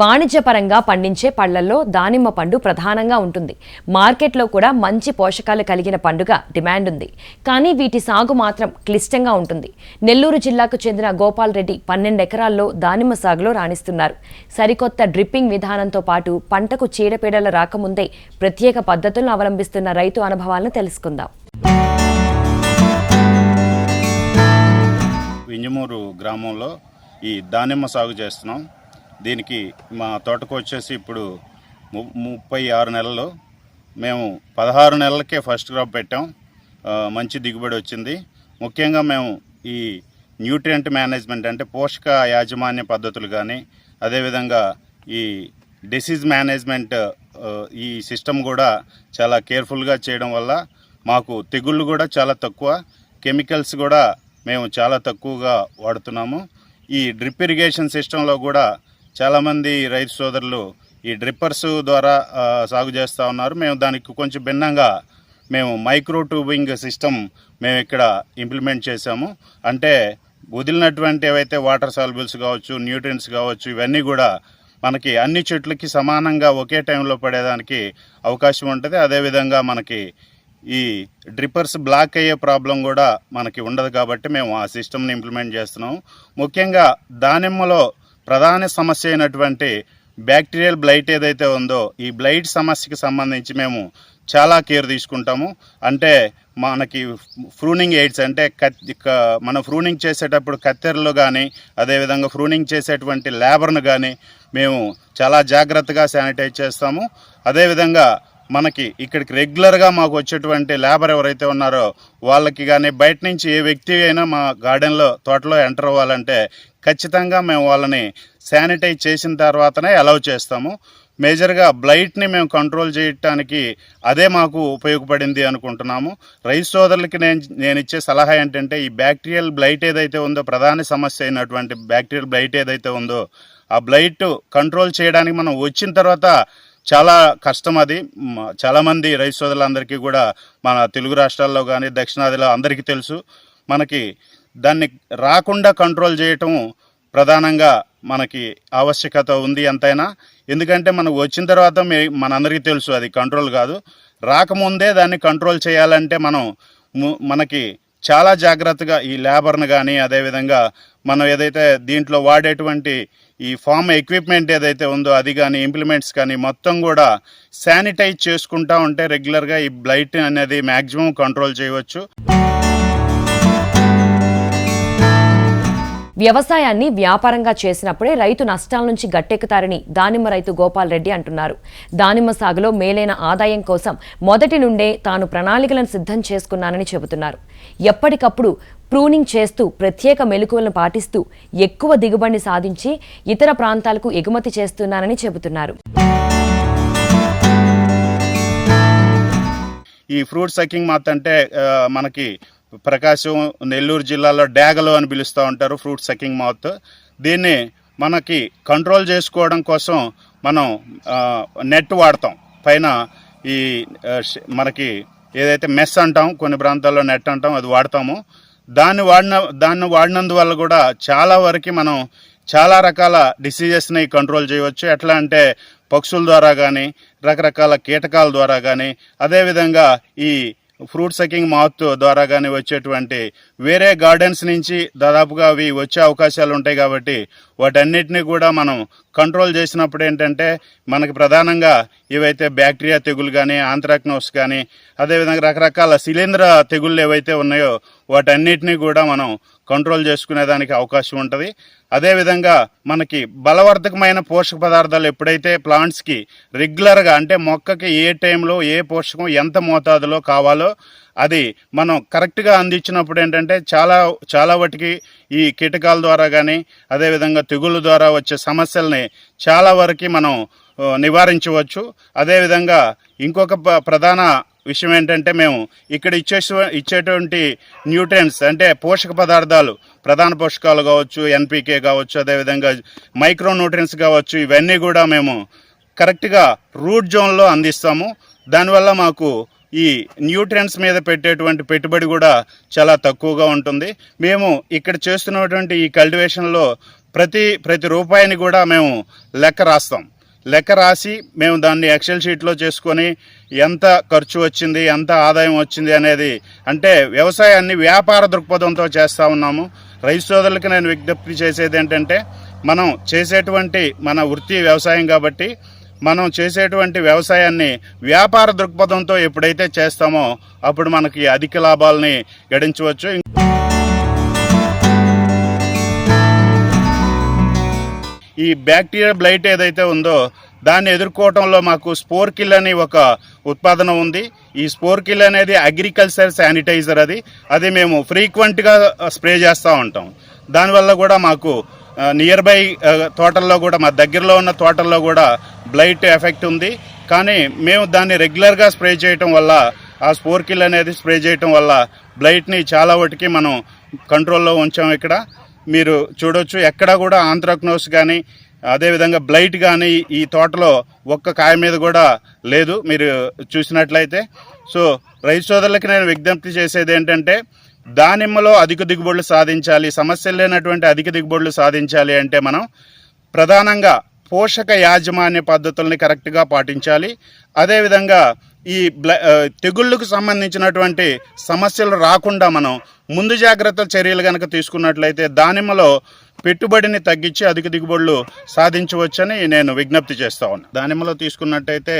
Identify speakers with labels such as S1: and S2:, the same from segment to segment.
S1: వాణిజ్యపరంగా పండించే పళ్ళల్లో దానిమ్మ పండు ప్రధానంగా ఉంటుంది. మార్కెట్లో కూడా మంచి పోషకాలు కలిగిన పండుగ డిమాండ్ ఉంది. కానీ వీటి సాగు మాత్రం క్లిష్టంగా ఉంటుంది. నెల్లూరు జిల్లాకు చెందిన గోపాల్ రెడ్డి పన్నెండు ఎకరాల్లో దానిమ్మ సాగులో రాణిస్తున్నారు. సరికొత్త డ్రిప్పింగ్ విధానంతో పాటు పంటకు చీడపీడల రాకముందే ప్రత్యేక పద్ధతులను అవలంబిస్తున్న రైతు అనుభవాలను తెలుసుకుందాం.
S2: వింజమూరు గ్రామంలో ఈ దానిమ్మ సాగు చేస్తున్నాం. దీనికి మా తోటకు వచ్చేసి ఇప్పుడు ము- ముప్పై ఆరు నెలలు. మేము పదహారు నెలలకే ఫస్ట్ క్రాప్ పెట్టాం. మంచి దిగుబడి వచ్చింది. ముఖ్యంగా మేము ఈ న్యూట్రియంట్ మేనేజ్మెంట్ అంటే పోషక యాజమాన్య పద్ధతులు కానీ అదేవిధంగా ఈ డిసీజ్ మేనేజ్మెంట్ ఈ సిస్టమ్ కూడా చాలా కేర్ఫుల్గా చేయడం వల్ల మాకు తెగుళ్ళు కూడా చాలా తక్కువ. కెమికల్స్ కూడా మేము చాలా తక్కువగా వాడుతున్నాము. ఈ డ్రిప్ ఇరిగేషన్ సిస్టంలో కూడా చాలామంది రైతు సోదరులు ఈ డ్రిప్పర్స్ ద్వారా సాగు చేస్తూ ఉన్నారు. మేము దానికి కొంచెం భిన్నంగా మేము మైక్రో ట్యూబింగ్ సిస్టమ్ మేము ఇక్కడ ఇంప్లిమెంట్ చేశాము. అంటే వదిలినటువంటి ఏవైతే వాటర్ సాల్బుల్స్ కావచ్చు న్యూట్రియన్స్ కావచ్చు ఇవన్నీ కూడా మనకి అన్ని చెట్లకి సమానంగా ఒకే టైంలో పడేదానికి అవకాశం ఉంటుంది. అదేవిధంగా మనకి ఈ డ్రిప్పర్స్ బ్లాక్ అయ్యే ప్రాబ్లం కూడా మనకి ఉండదు కాబట్టి మేము ఆ సిస్టమ్ని ఇంప్లిమెంట్ చేస్తున్నాము. ముఖ్యంగా దానిమ్మలో ప్రధాన సమస్య అయినటువంటి బ్యాక్టీరియల్ బ్లైట్ ఏదైతే ఉందో ఈ బ్లైట్ సమస్యకి సంబంధించి మేము చాలా కేర్ తీసుకుంటాము. అంటే మనకి ఫ్రూనింగ్ ఎయిడ్స్ అంటే కత్ మనం ఫ్రూనింగ్ చేసేటప్పుడు కత్తెరలు కానీ అదేవిధంగా ఫ్రూనింగ్ చేసేటువంటి లేబర్ను కానీ మేము చాలా జాగ్రత్తగా శానిటైజ్ చేస్తాము. అదేవిధంగా మనకి ఇక్కడికి రెగ్యులర్గా మాకు వచ్చేటువంటి లేబర్ ఎవరైతే ఉన్నారో వాళ్ళకి కానీ బయట నుంచి ఏ వ్యక్తి అయినా మా గార్డెన్లో తోటలో ఎంటర్ అవ్వాలంటే ఖచ్చితంగా మేము వాళ్ళని శానిటైజ్ చేసిన తర్వాతనే అలౌ చేస్తాము. మేజర్గా బ్లైట్ని మేము కంట్రోల్ చేయటానికి అదే మాకు ఉపయోగపడింది అనుకుంటున్నాము. రైతు సోదరులకి నేను నేను ఇచ్చే సలహా ఏంటంటే ఈ బ్యాక్టీరియల్ బ్లైట్ ఏదైతే ఉందో ప్రధాన సమస్య అయినటువంటి బ్యాక్టీరియల్ బ్లైట్ ఏదైతే ఉందో ఆ బ్లైట్ కంట్రోల్ చేయడానికి మనం వచ్చిన తర్వాత చాలా కష్టం అది. చాలామంది రైతు సోదరులందరికీ కూడా మన తెలుగు రాష్ట్రాల్లో కానీ దక్షిణాదిలో అందరికీ తెలుసు. మనకి దాన్ని రాకుండా కంట్రోల్ చేయటం ప్రధానంగా మనకి ఆవశ్యకత ఉంది ఎంతైనా. ఎందుకంటే మనకు వచ్చిన తర్వాత మనందరికీ తెలుసు అది కంట్రోల్ కాదు. రాకముందే దాన్ని కంట్రోల్ చేయాలంటే మనం మనకి చాలా జాగ్రత్తగా ఈ లేబర్ను కానీ అదేవిధంగా మనం ఏదైతే దీంట్లో వాడేటువంటి ఈ ఫామ్ ఎక్విప్మెంట్ ఏదైతే ఉందో అది కానీ ఇంప్లిమెంట్స్ కానీ మొత్తం కూడా శానిటైజ్ చేసుకుంటా ఉంటే రెగ్యులర్గా ఈ బ్లైట్ అనేది మ్యాక్సిమం కంట్రోల్ చేయవచ్చు.
S1: వ్యవసాయాన్ని వ్యాపారంగా చేసినప్పుడే రైతు నష్టాల నుంచి గట్టెక్కుతారని దానిమ్మ రైతు గోపాల్ రెడ్డి అంటున్నారు. దానిమ్మ సాగులో మేలైన ఆదాయం కోసం మొదటి నుండే తాను ప్రణాళికలను సిద్ధం చేసుకున్నానని చెబుతున్నారు. ఎప్పటికప్పుడు ప్రూనింగ్ చేస్తూ ప్రత్యేక మెలకువలను పాటిస్తూ ఎక్కువ దిగుబడిని సాధించి ఇతర ప్రాంతాలకు ఎగుమతి చేస్తున్నానని చెబుతున్నారు.
S2: ఈ ఫ్రూట్ సకింగ్ మాత్ అంటే మనకి ప్రకాశం నెల్లూరు జిల్లాలో డ్యాగలు అని పిలుస్తూ ఉంటారు ఫ్రూట్ సకింగ్ మౌత్. దీన్ని మనకి కంట్రోల్ చేసుకోవడం కోసం మనం నెట్ వాడతాం. పైన ఈ మనకి ఏదైతే మెస్ అంటాం కొన్ని ప్రాంతాల్లో నెట్ అంటాం అది వాడతాము. దాన్ని వాడిన దాన్ని వాడినందువల్ల కూడా చాలా వరకు మనం చాలా రకాల డిసీజెస్ని కంట్రోల్ చేయవచ్చు. ఎట్లా అంటే పక్షుల ద్వారా కానీ రకరకాల కీటకాల ద్వారా కానీ అదేవిధంగా ఈ ఫ్రూట్ సకింగ్ మౌత్ ద్వారా కానీ వచ్చేటువంటి వేరే గార్డెన్స్ నుంచి దాదాపుగా అవి వచ్చే అవకాశాలు ఉంటాయి కాబట్టి వాటన్నిటిని కూడా మనం కంట్రోల్ చేసినప్పుడు ఏంటంటే మనకి ప్రధానంగా ఏవైతే బ్యాక్టీరియా తెగులు కానీ ఆంథ్రాక్నోస్ కానీ అదేవిధంగా రకరకాల శిలీంద్ర తెగుళ్ళు ఏవైతే ఉన్నాయో వాటన్నిటిని కూడా మనం కంట్రోల్ చేసుకునేదానికి అవకాశం ఉంటుంది. అదేవిధంగా మనకి బలవర్ధకమైన పోషక పదార్థాలు ఎప్పుడైతే ప్లాంట్స్కి రెగ్యులర్గా అంటే మొక్కకి ఏ టైంలో ఏ పోషకం ఎంత మోతాదులో కావాలో అది మనం కరెక్ట్గా అందించినప్పుడు ఏంటంటే చాలా చాలా వాటికి ఈ కీటకాల ద్వారా కానీ అదేవిధంగా తెగుళ్ళ ద్వారా వచ్చే సమస్యల్ని చాలా వరకు మనం నివారించవచ్చు. అదేవిధంగా ఇంకొక ప్రధాన విషయం ఏంటంటే మేము ఇక్కడ ఇచ్చే ఇచ్చేటువంటి న్యూట్రియన్స్ అంటే పోషక పదార్థాలు ప్రధాన పోషకాలు కావచ్చు ఎన్పికే కావచ్చు అదేవిధంగా మైక్రో న్యూట్రియన్స్ కావచ్చు ఇవన్నీ కూడా మేము కరెక్ట్గా రూట్ జోన్లో అందిస్తాము. దానివల్ల మాకు ఈ న్యూట్రియన్స్ మీద పెట్టేటువంటి పెట్టుబడి కూడా చాలా తక్కువగా ఉంటుంది. మేము ఇక్కడ చేస్తున్నటువంటి ఈ కల్టివేషన్లో ప్రతి ప్రతి రూపాయిని కూడా మేము లెక్క రాస్తాం. లెక్క రాసి మేము దాన్ని ఎక్సెల్ షీట్లో చేసుకొని ఎంత ఖర్చు వచ్చింది ఎంత ఆదాయం వచ్చింది అనేది అంటే వ్యవసాయాన్ని వ్యాపార దృక్పథంతో చేస్తూ ఉన్నాము. రైతు సోదరులకు నేను విజ్ఞప్తి చేసేది ఏంటంటే మనం చేసేటువంటి మన వృత్తి వ్యవసాయం కాబట్టి మనం చేసేటువంటి వ్యవసాయాన్ని వ్యాపార దృక్పథంతో ఎప్పుడైతే చేస్తామో అప్పుడు మనకి అధిక లాభాలని గడించవచ్చు. ఈ బ్యాక్టీరియా బ్లైట్ ఏదైతే ఉందో దాన్ని ఎదుర్కోవటంలో మాకు స్పోర్ కిల్ అని ఒక ఉత్పాదన ఉంది. ఈ స్పోర్ కిల్ అనేది అగ్రికల్చర్ శానిటైజర్ అది. అది మేము ఫ్రీక్వెంట్గా స్ప్రే చేస్తూ ఉంటాం. దానివల్ల కూడా మాకు నియర్ బై తోటల్లో కూడా మా దగ్గరలో ఉన్న తోటల్లో కూడా బ్లైట్ ఎఫెక్ట్ ఉంది. కానీ మేము దాన్ని రెగ్యులర్గా స్ప్రే చేయటం వల్ల ఆ స్పోర్ కిల్ అనేది స్ప్రే చేయటం వల్ల బ్లైట్ని చాలా వాటికి మనం కంట్రోల్లో ఉంచాం ఇక్కడ. మీరు చూడొచ్చు ఎక్కడ కూడా ఆంథ్రాక్నోస్ కానీ అదేవిధంగా బ్లైట్ కానీ ఈ తోటలో ఒక్క కాయ మీద కూడా లేదు. మీరు చూసినట్లయితే. సో రైతు సోదరులకి నేను విజ్ఞప్తి చేసేది ఏంటంటే దానిమ్మలో అధిక దిగుబడులు సాధించాలి సమస్యలు లేనటువంటి అధిక దిగుబడులు సాధించాలి అంటే మనం ప్రధానంగా పోషక యాజమాన్య పద్ధతుల్ని కరెక్ట్గా పాటించాలి. అదేవిధంగా ఈ బ్ల తెగుళ్ళకు సంబంధించినటువంటి సమస్యలు రాకుండా మనం ముందు జాగ్రత్త చర్యలు కనుక తీసుకున్నట్లయితే దానిమ్మలో పెట్టుబడిని తగ్గించి అధిక దిగుబడులు సాధించవచ్చని నేను విజ్ఞప్తి చేస్తా ఉన్నా. దానిమ్మలో తీసుకున్నట్టయితే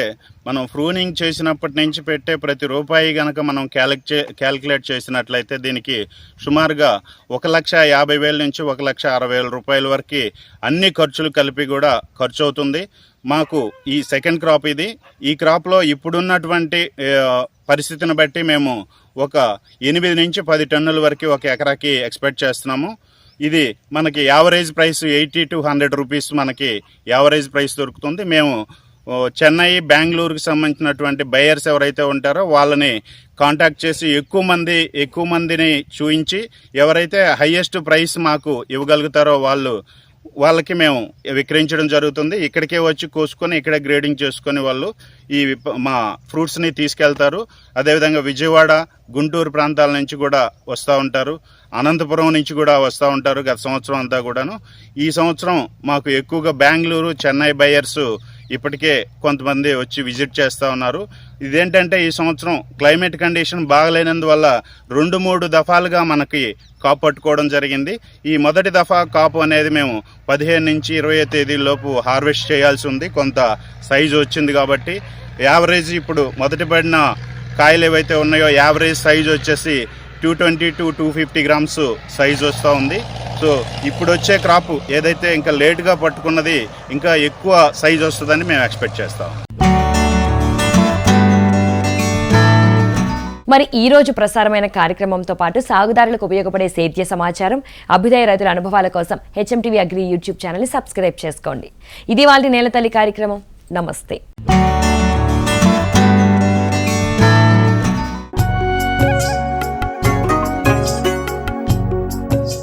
S2: మనం ఫ్రూనింగ్ చేసినప్పటి నుంచి పెట్టే ప్రతి రూపాయి కనుక మనం క్యాలిక్ క్యాలిక్యులేట్ చేసినట్లయితే దీనికి సుమారుగా ఒక లక్ష యాభై వేల నుంచి ఒక లక్ష అరవై వేల రూపాయల వరకు అన్ని ఖర్చులు కలిపి కూడా ఖర్చు అవుతుంది మాకు ఈ సెకండ్ క్రాప్ ఇది. ఈ క్రాప్లో ఇప్పుడున్నటువంటి పరిస్థితిని బట్టి మేము ఒక ఎనిమిది నుంచి పది టన్నుల వరకు ఒక ఎకరాకి ఎక్స్పెక్ట్ చేస్తున్నాము. ఇది మనకి average price eighty two hundred rupees మనకి యావరేజ్ ప్రైస్ దొరుకుతుంది. మేము చెన్నై బెంగళూరుకి సంబంధించినటువంటి బయర్స్ ఎవరైతే ఉంటారో వాళ్ళని కాంటాక్ట్ చేసి ఎక్కువ మంది ఎక్కువ మందిని చూయించి ఎవరైతే హయ్యెస్ట్ ప్రైస్ మాకు ఇవ్వగలుగుతారో వాళ్ళు వాళ్ళకి మేము విక్రయించడం జరుగుతుంది. ఇక్కడికే వచ్చి కోసుకొని ఇక్కడ గ్రేడింగ్ చేసుకొని వాళ్ళు ఈ మా ఫ్రూట్స్ని తీసుకెళ్తారు. అదేవిధంగా విజయవాడ గుంటూరు ప్రాంతాల నుంచి కూడా వస్తూ ఉంటారు. అనంతపురం నుంచి కూడా వస్తూ ఉంటారు గత సంవత్సరం అంతా కూడాను. ఈ సంవత్సరం మాకు ఎక్కువగా బెంగళూరు చెన్నై బయర్స్ ఇప్పటికే కొంతమంది వచ్చి విజిట్ చేస్తూ ఉన్నారు. ఇదేంటంటే ఈ సంవత్సరం క్లైమేట్ కండిషన్ బాగలేనందువల్ల రెండు మూడు దఫాలుగా మనకి కాపు పట్టుకోవడం జరిగింది. ఈ మొదటి దఫా కాపు అనేది మేము పదిహేను నుంచి ఇరవై తేదీలోపు హార్వెస్ట్ చేయాల్సి ఉంది. కొంత సైజు వచ్చింది కాబట్టి యావరేజ్ ఇప్పుడు మొదటి పడిన కాయలు ఏవైతే ఉన్నాయో యావరేజ్ సైజు వచ్చేసి two twenty to two fifty grams size వస్తూ ఉంది. సో ఇప్పుడు వచ్చే క్రాప్ ఏదైతే ఇంకా లేట్గా పట్టుకున్నది ఇంకా ఎక్కువ సైజు వస్తుందని మేము ఎక్స్పెక్ట్ చేస్తాం.
S1: మరి ఈ రోజు ప్రసారమైన కార్యక్రమంతో పాటు సాగుదారులకు ఉపయోగపడే సేద్య సమాచారం అభ్యుదయ రైతుల అనుభవాల కోసం హెచ్ఎంటీవీ అగ్రి యూట్యూబ్ ఛానల్ని సబ్స్క్రైబ్ చేసుకోండి. ఇది వాళ్ళ నేలతల్లి కార్యక్రమం. నమస్తే.